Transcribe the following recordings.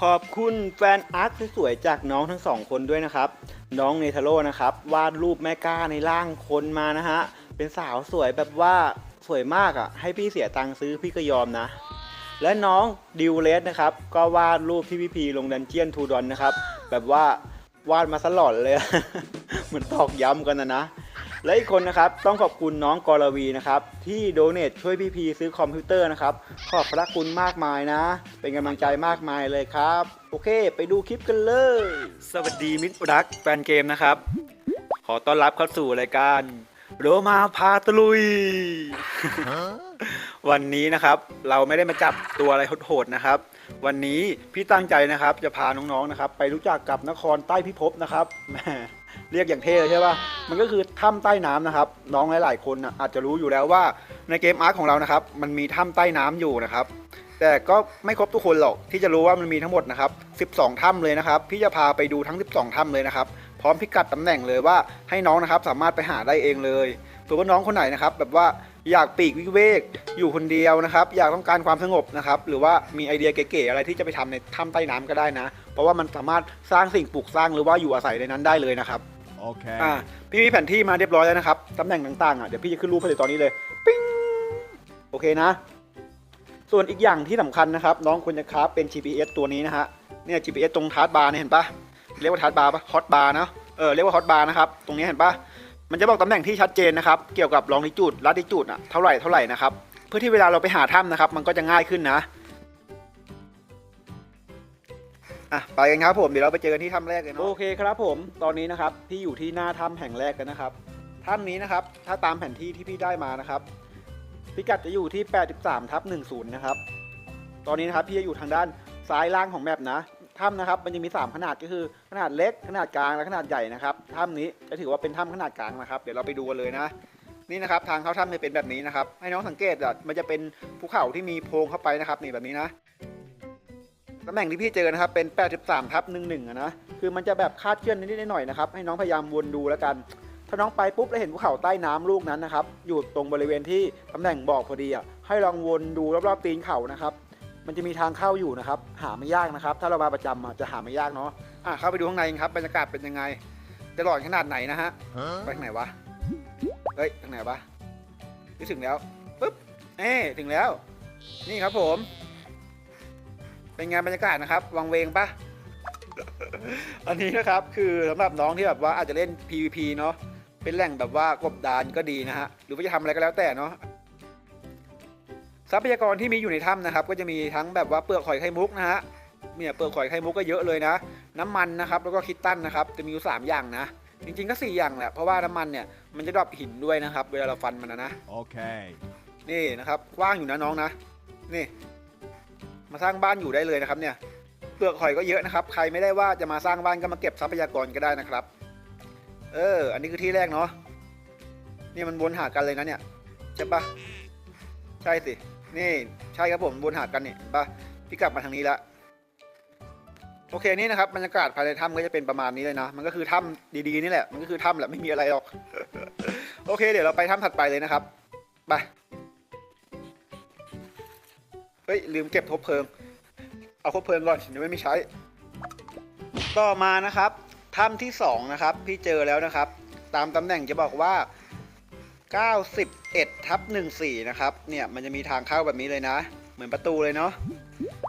ขอบคุณแฟนอาร์ตสวยๆจากน้องทั้งสองคนด้วยนะครับ น้องเนเธโรนะครับวาดรูปแม่ก้าในร่างคนมานะฮะ เป็นสาวสวยแบบว่าสวยมากอะ่ะ ให้พี่เสียตังค์ซื้อพี่ก็ยอมนะ และน้องดิวเลสนะครับ ก็วาดรูปที่พี่พีลงดันเจียนทูดอนนะครับ แบบว่าวาดมาสลอดเลย เหมือนตอกย้ำกันนะนะ และอีกคนนะครับต้องขอบคุณน้องกรวีนะครับที่โดเนทช่วยพี่พีซื้อคอมพิวเตอร์นะครับขอบพระคุณมากมายนะ เป็นกำลังใจมากมายเลยครับ โอเค ไปดูคลิปกันเลย สวัสดีมิตรรักแฟนเกมนะครับ ขอต้อนรับเข้าสู่รายการโรมาพาตะลุย วันนี้นะครับเราไม่ได้มาจับตัวอะไรโหดๆนะครับ วันนี้พี่ตั้งใจนะครับจะพาน้องๆนะครับ ไปรู้จักกับนครใต้พิภพนะครับแหม เรียกอย่างเท่เลยใช่ปะมันก็คือถ้ำใต้น้ำนะครับ น้องหลายๆคนนะอาจจะรู้อยู่แล้วว่าในเกมอาร์คของเรานะครับ มันมีถ้ำใต้น้ำอยู่นะครับ แต่ก็ไม่ครบทุกคนหรอกที่จะรู้ว่ามันมีทั้งหมดนะครับ 12 ถ้ำเลยนะครับ พี่จะพาไปดูทั้ง 12 ถ้ำเลยนะครับ พร้อมพิกัดตำแหน่งเลยว่าให้น้องนะครับสามารถไปหาได้เองเลยส่วนว่าน้องคนไหนนะครับ แบบว่าอยากปีกวิเวกอยู่คนเดียวนะครับ อยากต้องการความสงบนะครับ หรือว่ามีไอเดียเก๋ๆอะไรที่จะไปทำในถ้ำใต้น้ำก็ได้นะ เพราะว่ามันสามารถสร้างสิ่งปลูกสร้างหรือว่าอยู่อาศัยในนั้นได้เลยนะครับ Okay. อ่าพี่มีแผนที่มาเรียบร้อยแล้วนะครับตำแหน่งต่างๆอะเดี๋ยวพี่จะขึ้นรูปให้เลยตอนนี้เลยปิ้งโอเคนะ ส่วนอีกอย่างที่สำคัญนะครับ น้องควรจะคราฟเป็น GPS ตัวนี้นะฮะเนี่ย GPS ตรงทาร์ตบาร์เนี่ยเห็นปะเรียกว่าทาร์ตบาร์ปะฮอตบาร์นะเออเรียกว่าฮอตบาร์นะครับตรงนี้เห็นปะมันจะบอกตำแหน่งที่ชัดเจนนะครับ เกี่ยวกับลองดิจูดลัดิจูดอะเท่าไหร่เท่าไหร่นะครับ เพื่อที่เวลาเราไปหาถ้ำนะครับ มันก็จะง่ายขึ้นนะ อะไปกันครับผมเดี๋ยวเราไปเจอกันที่ถ้ำแรกเลยเนาะโอเคครับผม ตอนนี้นะครับพี่อยู่ที่หน้าถ้ำแห่งแรกกันนะครับถ้ำนี้นะครับ ถ้าตามแผนที่ที่พี่ได้มานะครับ พิกัดจะอยู่ที่ 83ทับ10 นะครับ ตอนนี้นะครับพี่จะอยู่ทางด้านซ้ายล่างของแมปนะถ้ำนะครับ มันจะมี 3 ขนาดก็คือขนาดเล็ก ขนาดกลางและขนาดใหญ่นะครับถ้ำนี้จะถือว่าเป็นถ้ำขนาดกลางนะครับ เดี๋ยวเราไปดูกันเลยนะ นี่นะครับทางเข้าถ้ำจะเป็นแบบนี้นะครับ ให้น้องสังเกตอะมันจะเป็นภูเขาที่มีโพรงเข้าไปนะครับนี่แบบนี้นะ ตำแหน่งที่พี่เจอนะครับเป็น 83ทับ11อะนะคือมันจะแบบคาดเคลื่อนนิดๆหน่อยๆนะครับให้น้องพยายามวนดูแล้วกัน ถ้าน้องไปปุ๊บแล้วเห็นภูเขาใต้น้ำลูกนั้นนะครับอยู่ตรงบริเวณที่ตำแหน่งบอกพอดีอะให้ลองวนดูรอบๆตีนเขานะครับมันจะมีทางเข้าอยู่นะครับหาไม่ยากนะครับ ถ้าเรามาประจำอะจะหาไม่ยากเนาะอะเข้าไปดูข้างในกันครับบรรยากาศเป็นยังไงจะหลอนขนาดไหนนะฮะ Huh? ไปทางไหนวะเฮ้ยทางไหนวะนี่ถึงแล้วปุ๊บเอ๊ะถึงแล้ว นี่ครับผม เป็นไงานบรรยากาศนะครับ วังเวงปะอันนี้นะครับคือสำหรับน้องที่แบบว่าอาจจะเล่น PVP เนาะเป็นแหล่งแบบว่ากบดานก็ดีนะฮะหรือว่าจะทำอะไรก็แล้วแต่เนาะทรัพยากรที่มีอยู่ในถ้ำนะครับ ก็จะมีทั้งแบบว่าเปลือกหอยไข่มุกนะฮะเนี่ยเปลือกหอยไข่มุกก็เยอะเลยนะ น้ำมันนะครับ แล้วก็คิตตันนะครับ จะมีอยู่สามอย่างนะ จริงๆก็สี่อย่างแหละเพราะว่าน้ำมันเนี่ยมันจะดรอปหินด้วยนะครับ เวลาเราฟันมันนะนะ Okay. นี่นะครับกว้างอยู่นะน้องนะนี่ มาสร้างบ้านอยู่ได้เลยนะครับเนี่ยเปลือกหอยก็เยอะนะครับ ใครไม่ได้ว่าจะมาสร้างบ้านก็มาเก็บทรัพยากรก็ได้นะครับ เออ อันนี้คือที่แรกเนาะนี่มันวนหากันเลยนะเนี่ยใช่ปะใช่สินี่ใช่ครับผมวนหากันนี่เห็นปะพี่กลับมาทางนี้ละโอเคนี่นะครับบรรยากาศภายในถ้ำก็จะเป็นประมาณนี้เลยนะ มันก็คือถ้ำดีๆนี่แหละ มันก็คือถ้ำแหละไม่มีอะไรหรอก โอเค เดี๋ยวเราไปถ้ำถัดไปเลยนะครับ ไป ฮ้ยลืมเก็บคบเพลิง เอาคบเพลิงก่อนเดี๋ยวไม่มีใช้ ต่อมานะครับถ้ำที่สองนะครับพี่เจอแล้วนะครับ ตามตำแหน่งจะบอกว่า 91ทับ14 นะครับเนี่ยมันจะมีทางเข้าแบบนี้เลยนะ เหมือนประตูเลยเนาะ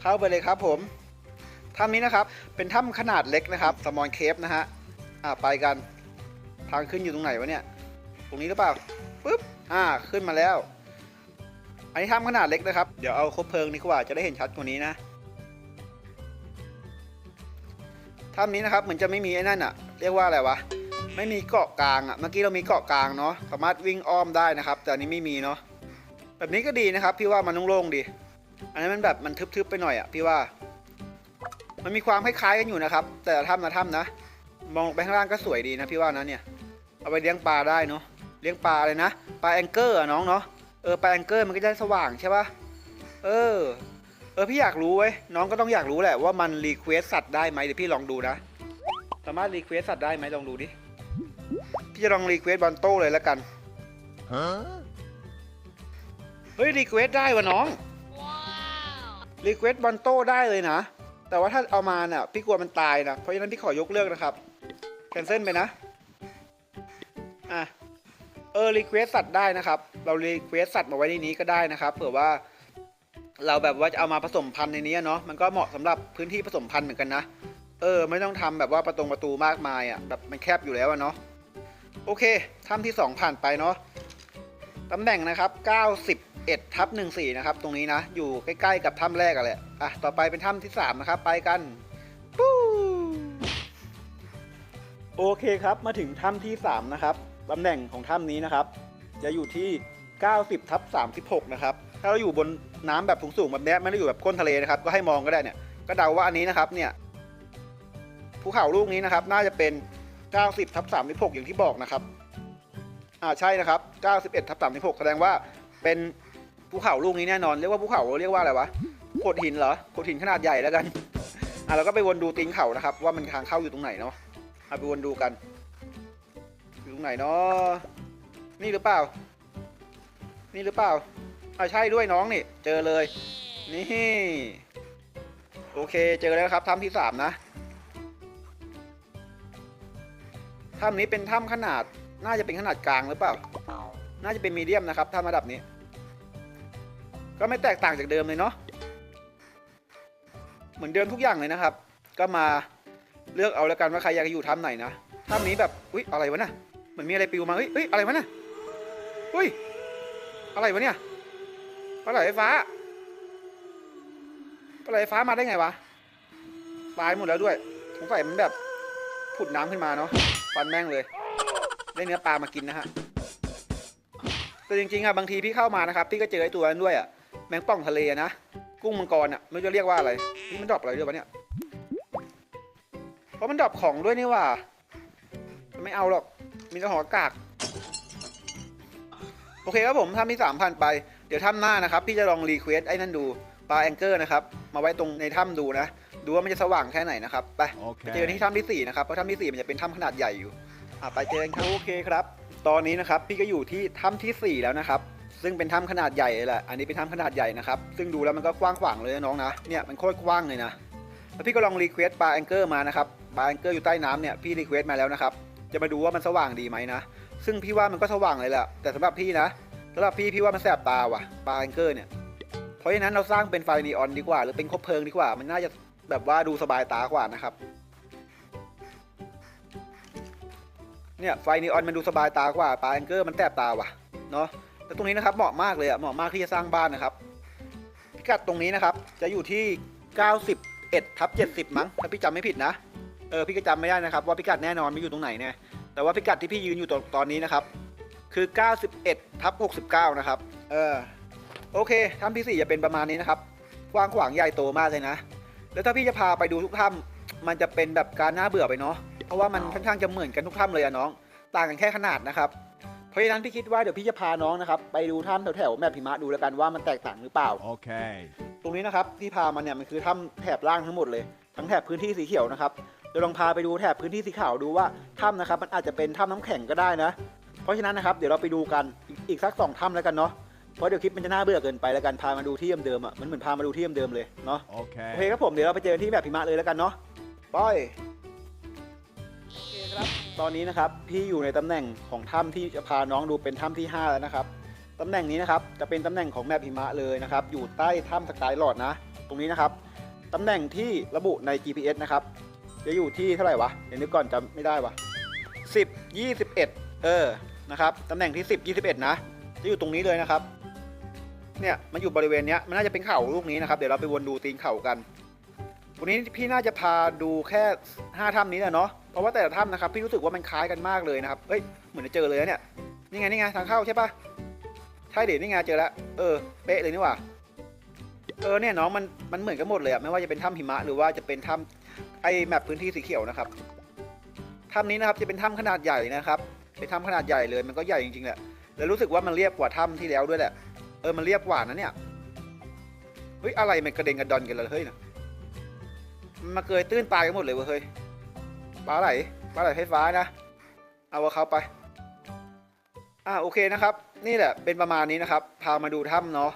เข้าไปเลยครับผมถ้ำนี้นะครับเป็นถ้ำขนาดเล็กนะครับสมอนเคฟนะฮะอ่าไปกันทางขึ้นอยู่ตรงไหนวะเนี่ย ตรงนี้หรือเปล่าปึ๊บอ่าขึ้นมาแล้ว อันนี้ถ้ำขนาดเล็กนะครับ เดี๋ยวเอาคบเพลิงดีกว่าจะได้เห็นชัดกว่านี้นะถ้ำนี้นะครับเหมือนจะไม่มีไอ้นั่นอะเรียกว่าอะไรวะ ไม่มีเกาะกลางอะเมื่อกี้เรามีเกาะกลางเนาะ สามารถวิ่งอ้อมได้นะครับ แต่อันนี้ไม่มีเนาะ แบบนี้ก็ดีนะครับ พี่ว่ามันโล่งๆดี อันนี้มันแบบมันทึบๆไปหน่อยอะพี่ว่า มันมีความคล้ายๆกันอยู่นะครับ แต่ถ้ำนะถ้ำนะ มองไปข้างล่างก็สวยดีนะพี่ว่านะเนี่ย เอาไปเลี้ยงปลาได้เนาะ เลี้ยงปลาเลยนะ ปลาแองเกอร์อะน้องเนาะ เออปลาแองเกอร์มันก็จะสว่างใช่ปะเออ เออพี่อยากรู้เว้ยน้องก็ต้องอยากรู้แหละว่ามันรีเควสสัตว์ได้ไหมเดี๋ยวพี่ลองดูนะ สามารถรีเควสสัตว์ได้ไหมลองดูดิ พี่จะลองรีเควสบอลโต้เลยแล้วกัน Huh? เฮ้ยรีเควสได้วะน้องรีเควสบอลโต้ได้เลยนะ แต่ว่าถ้าเอามาเนี่ยพี่กลัวมันตายนะ เพราะฉะนั้นพี่ขอยกเลิกนะครับ แคนเซิลไปนะ อะ เออรีเควสสัตว์ได้นะครับ เรารีเควสสัตว์มาไว้ในนี้ก็ได้นะครับเผื่อว่าเราแบบว่าจะเอามาผสมพันธุ์ในนี้เนาะมันก็เหมาะสำหรับพื้นที่ผสมพันธุ์เหมือนกันนะ เออ ไม่ต้องทำแบบว่าประตงประตูมากมายอะแบบมันแคบอยู่แล้วเนาะโอเคถ้ำที่ 2 ผ่านไปเนาะตำแหน่งนะครับ 91ทับ14 นะครับ ตรงนี้นะ อยู่ใกล้ๆกับถ้ำแรกอะแหละอะต่อไปเป็นถ้ำที่ 3 นะครับ ไปกันปูโอเคครับมาถึงถ้ำที่ 3 นะครับ ตำแหน่งของถ้ำนี้นะครับ จะอยู่ที่ 90ทับ36 นะครับ ถ้าเราอยู่บนน้ำแบบสูงๆแบบนี้ไม่ได้อยู่แบบก้นทะเลนะครับ ก็ให้มองก็ได้เนี่ย ก็เดาว่าอันนี้นะครับ เนี่ย ภูเขาลูกนี้นะครับ น่าจะเป็น 90ทับ36 อย่างที่บอกนะครับ อ่า ใช่นะครับ 91ทับ36 แสดงว่าเป็นภูเขาลูกนี้แน่นอน เรียกว่าภูเขาเรียกว่าอะไรวะโขดหินเหรอโขดหินขนาดใหญ่แล้วกัน อะเราก็ไปวนดูตีนเขานะครับ ว่ามันทางเข้าอยู่ตรงไหนเนาะเอาไปวนดูกัน รงไหนเนาะนี่หรือเปล่า นี่หรือเปล่าอ่าใช่ด้วยน้องนี่ เจอเลย นี่ โอเคเจอแล้วครับถ้ำที่สามนะถ้ำนี้เป็นถ้ำขนาด น่าจะเป็นขนาดกลางหรือเปล่า น่าจะเป็นมีเดียมนะครับถ้ำระดับนี้ ก็ไม่แตกต่างจากเดิมเลยเนาะ เหมือนเดิมทุกอย่างเลยนะครับ ก็มาเลือกเอาแล้วกันว่าใครอยากจะอยู่ถ้ำไหนนะ ถ้ำนี้แบบ อุ้ยอะไรวะน่ะ มือนมีอะไรปลิวมาเฮ้ยเฮ้ยอะไรวะน่ะอุ้ยอะไรวะเนี่ยปลาไหลไฟฟ้าปลาไหลไฟฟ้ามาได้ไงวะตายหมดแล้วด้วยสงสัยมันแบบผุดน้ำขึ้นมาเนาะฟันแม่งเลย ได้เนื้อปลามากินนะฮะแต่จริงๆอะบางทีพี่เข้ามานะครับพี่ก็เจอไอ้ตัวนั้นด้วยอะแมงป่องทะเลอะนะกุ้งมังกรอะไม่รู้จะเรียกว่าอะไรนี่มันดรอปอะไรด้วยวะเนี่ยเพราะมันดรอปของด้วยนี่ว่าไม่เอาหรอก มีแต่หอกาก โอเคครับผมทำที่สามพันไป เดี๋ยวถ้ำหน้านะครับ พี่จะลองรีเควสไอ้นั่นดูปลาแองเกอร์นะครับ มาไว้ตรงในถ้ำดูนะ ดูว่ามันจะสว่างแค่ไหนนะครับ ไปไปเจอ Okay. ที่ถ้ำที่สี่นะครับ เพราะถ้ำที่สี่มันจะเป็นถ้ำขนาดใหญ่อยู่อะไปเจอกันครับโอเคครับ ตอนนี้นะครับพี่ก็อยู่ที่ถ้ำที่สี่แล้วนะครับ ซึ่งเป็นถ้ำขนาดใหญ่เลยแหละ อันนี้เป็นถ้ำขนาดใหญ่นะครับ ซึ่งดูแล้วมันก็กว้างขวางเลยนะน้องนะ เนี่ยมันโคตรกว้างเลยนะ แล้วพี่ก็ลองรีเควสปลาแองเกอร์มานะครับ ปลาแองเกอร์อยู่ใต้น้ำเนี่ยพี่รีเควสมาแล้วนะครับ จะมาดูว่ามันสว่างดีไหมนะ ซึ่งพี่ว่ามันก็สว่างเลยแหละแต่สำหรับพี่นะสำหรับพี่พี่ว่ามันแสบตาว่ะปลาแองเกอร์เนี่ยเพราะฉะนั้นเราสร้างเป็นไฟนีออนดีกว่า หรือเป็นคบเพลิงดีกว่า มันน่าจะแบบว่าดูสบายตากว่านะครับเนี่ยไฟนีออนมันดูสบายตากว่าปลาแองเกอร์มันแสบตาว่ะเนาะแต่ตรงนี้นะครับเหมาะมากเลยอะเหมาะมากที่จะสร้างบ้านนะครับพิกัดตรงนี้นะครับ จะอยู่ที่ 91ทับ70 มั้งถ้าพี่จำไม่ผิดนะ เออพี่ก็จำไม่ได้นะครับว่าพิกัดแน่นอนไม่อยู่ตรงไหนเนี่ยแต่ว่าพิกัดที่พี่ยืนอยู่ตอนตอนนี้นะครับ คือ 91ทับ69 นะครับ เออโอเคถ้ำที่สี่จะเป็นประมาณนี้นะครับกว้างขวางใหญ่โตมากเลยนะ แล้วถ้าพี่จะพาไปดูทุกถ้ำมันจะเป็นแบบการน่าเบื่อไปเนาะเพราะว่ามันค่อนข้างจะเหมือนกันทุกถ้ำเลยอะน้อง ต่างกันแค่ขนาดนะครับเพราะฉะนั้นพี่คิดว่าเดี๋ยวพี่จะพาน้องนะครับไปดูถ้ำแถวๆแมพหิมะดูแล้วกันว่ามันแตกต่างหรือเปล่า Okay. ตรงนี้นะครับที่พามาเนี่ยมันคือถ้ำแถบล่างทั้งหมดเลย ทั้งแถบพื้นที่สีเขียวนะครับ เดี๋ยวลองพาไปดูแถบพื้นที่สีขาวดูว่าถ้ำนะครับ มันอาจจะเป็นถ้ำน้ำแข็งก็ได้นะ เพราะฉะนั้นนะครับเดี๋ยวเราไปดูกันอีกอีกสักสองถ้ำแล้วกันเนาะเพราะเดี๋ยวคลิปมันจะน่าเบื่อเกินไปแล้วกันพามาดูที่เดิมๆอะมันเหมือนพามาดูที่เดิมๆเลยเนาะโอเค Okay. ครับผมเดี๋ยวเราไปเจอที่แบบหิมะเลยแล้วกันเนาะไปโอเคครับตอนนี้นะครับพี่อยู่ในตำแหน่งของถ้ำที่จะพาน้องดูเป็นถ้ำที่ 5 แล้วนะครับตำแหน่งนี้นะครับจะเป็นตำแหน่งของแมปหิมะเลยนะครับอยู่ใต้ถ้ำสกายหลอดนะ ตรงนี้นะครับตำแหน่งที่ระบุใน GPS นะครับ จะอยู่ที่เท่าไหร่วะเดี๋ยวนึกก่อนจำไม่ได้วะ10 21 เออนะครับตำแหน่งที่ 10 21 นะ จะอยู่ตรงนี้เลยนะครับ เนี่ยมันอยู่บริเวณเนี้ยมันน่าจะเป็นเข่าลูกนี้นะครับ เดี๋ยวเราไปวนดูตีนเข่ากัน วันนี้พี่น่าจะพาดูแค่ 5ถ้ำนี้แหละเนาะเพราะว่าแต่ละถ้ำนะครับพี่รู้สึกว่ามันคล้ายกันมากเลยนะครับเอ้ยเหมือนจะเจอเลยนะเนี่ยนี่ไงนี่ไงทางเข้าใช่ปะใช่เดี๋ยวนี่ไงเจอแล้วเออเป๊ะเลยนี่หว่าเออเนี่ยน้องมันมันเหมือนกันหมดเลยอะไม่ว่าจะเป็นถ้ำหิมะหรือว่าจะเป็นถ้ำ ไอแมปพื้นที่สีเขียวนะครับถ้ำนี้นะครับจะเป็นถ้ำขนาดใหญ่นะครับเป็นถ้ำขนาดใหญ่เลยมันก็ใหญ่จริงๆแหละแล้วรู้สึกว่ามันเรียบกว่าถ้ำที่แล้วด้วยแหละเออมันเรียบกว่านะเนี่ยเฮ้ยอะไรมันกระเด็นกระดอนกันเลยเฮ้ยนะมันมาเกยตื้นตายกันหมดเลยเว้ยเฮ้ยปลาไหลปลาไหลไฟฟ้านะ เอาว่าเขาไปอ่าโอเคนะครับ นี่แหละเป็นประมาณนี้นะครับพามาดูถ้ำเนาะ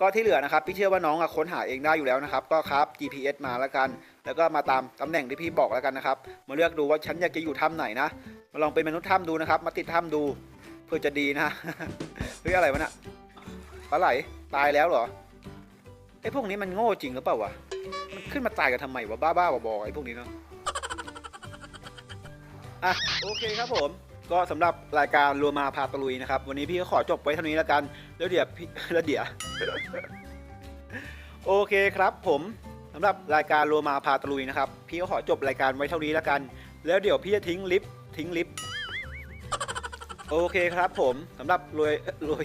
ก็ที่เหลือนะครับพี่เชื่อว่าน้องอะค้นหาเองได้อยู่แล้วนะครับ ก็ครับ GPS มาแล้วกัน แล้วก็มาตามตำแหน่งที่พี่บอกแล้วกันนะครับ มาเลือกดูว่าฉันอยากจะอยู่ถ้ำไหนนะ มาลองเป็นมนุษย์ถ้ำดูนะครับ มาติดถ้ำดูเพื่อจะดีนะเฮ้ยอะไรวะน่ะปลาไหลตายแล้วเหรอไอ้พวกนี้มันโง่จริงหรือเปล่าวะมันขึ้นมาตายกันทำไมวะบ้าๆบอๆไอ้พวกนี้เนาะอะโอเคครับผมก็สำหรับรายการรัวมาพาตะลุยนะครับ วันนี้พี่ก็ขอจบไว้เท่านี้แล้วกัน แล้วเดี๋ยวพี่แล้วเดี๋ยวโอเคครับผม สำหรับรายการรัวมาพาตะลุยนะครับ พี่ก็ขอจบรายการไว้เท่านี้แล้วกัน แล้วเดี๋ยวพี่จะทิ้งลิฟต์ทิ้งลิฟต์โอเคครับผมสำหรับรวยรวย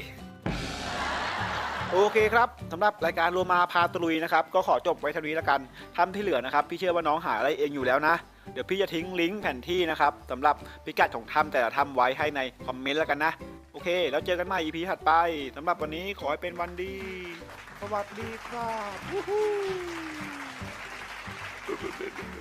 โอเคครับสำหรับรายการรัวมาพาตะลุยนะครับ ก็ขอจบไว้เท่านี้แล้วกันทำที่เหลือนะครับ พี่เชื่อว่าน้องหาอะไรเองอยู่แล้วนะ เดี๋ยวพี่จะทิ้งลิงก์แผนที่นะครับสำหรับพิกัดของถ้ำแต่ละถ้ำไว้ให้ในคอมเมนต์แล้วกันนะโอเค แล้วเจอกันใหม่ EP ถัดไปสำหรับวันนี้ขอให้เป็นวันดี สวัสดีครับ Blah, blah, blah.